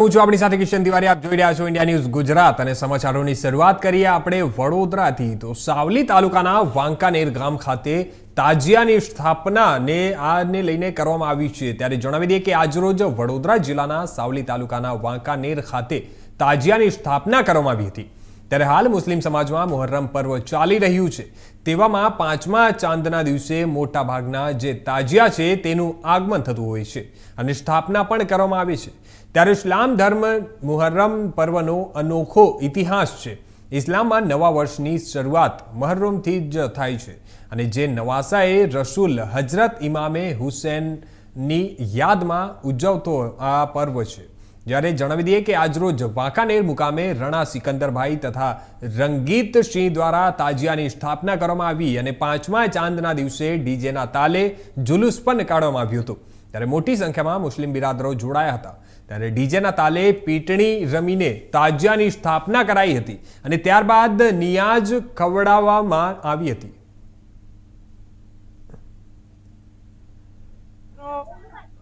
હું છું આપણી સાથે કિશન તિવારી. આપ જોઈ રહ્યા છો ઇન્ડિયા ન્યૂઝ ગુજરાત અને સમાચારોની શરૂઆત કરીએ આપણે વડોદરાથી. તો સાવલી તાલુકાના વાંકાનેર ગામ ખાતે તાજિયાની સ્થાપનાને આને લઈને કરવામાં આવી છે. ત્યારે જણાવી દઈએ કે આજરોજ વડોદરા જિલ્લાના સાવલી તાલુકાના વાંકાનેર ખાતે તાજિયાની સ્થાપના કરવામાં આવી હતી. ત્યારે હાલ મુસ્લિમ સમાજમાં મુહર્રમ પર્વ ચાલી રહ્યું છે. તેવામાં પાંચમા ચાંદના દિવસે મોટા ભાગના જે તાજિયા છે તેનું આગમન થતું હોય છે અને સ્થાપના પણ કરવામાં આવે છે. ત્યારે ઇસ્લામ ધર્મ મુહર્રમ પર્વનો અનોખો ઇતિહાસ છે. ઇસ્લામમાં નવા વર્ષની શરૂઆત મહર્રમથી જ થાય છે અને જે નવાસાએ રસૂલ હજરત ઇમામે હુસેનની યાદમાં ઉજવતો આ પર્વ છે. જ્યારે જણાવી દઈએ કે આજરોજ વાંકાનેર મુકામે રણા સિકંદરભાઈ તથા રંગીત સિંહ દ્વારા તાજિયાની સ્થાપના કરવામાં આવી અને પાંચમા ચાંદના દિવસે ડીજેના તાલે જુલુસ પણ કાઢવામાં આવ્યું હતું. ત્યારે મોટી સંખ્યામાં મુસ્લિમ બિરાદરો જોડાયા હતા. ત્યારે ડીજેના તાલે પીટણી રમીને તાજિયાની સ્થાપના કરાઈ હતી અને ત્યારબાદ નિયાજ ખવડાવવામાં આવી હતી.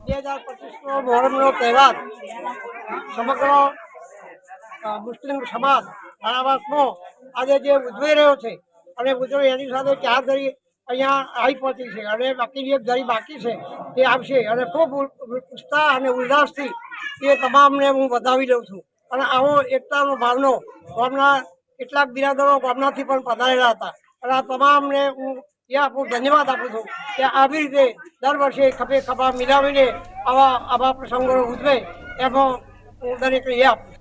બે હજાર પચીસનો મોહરમનો તહેવાર. સમગ્ર મુસ્લિમ સમાજ કારાવાસનો આજે જે ઉજવી રહ્યો છે, અને ઉજવી એની સાથે ચાર ધરી અહીંયા આવી પહોંચી છે, અને બાકીની એક ધરી બાકી છે, તે આવશે અને ખૂબ ઉત્સાહ અને ઉલ્લાસથી એ તમામને હું વધાવી દઉં છું. અને આવો એકતાનો ભાવનો ગામના કેટલાક બિરાદરો ગામનાથી પણ પધારેલા હતા. અને આ તમામને હું એ આપું ધન્યવાદ આપું છું કે આવી રીતે દર વર્ષે ખભે ખભા મિલાવીને આવા આવા પ્રસંગો ઉજવે એમાં હું દરેકને એ આપું છું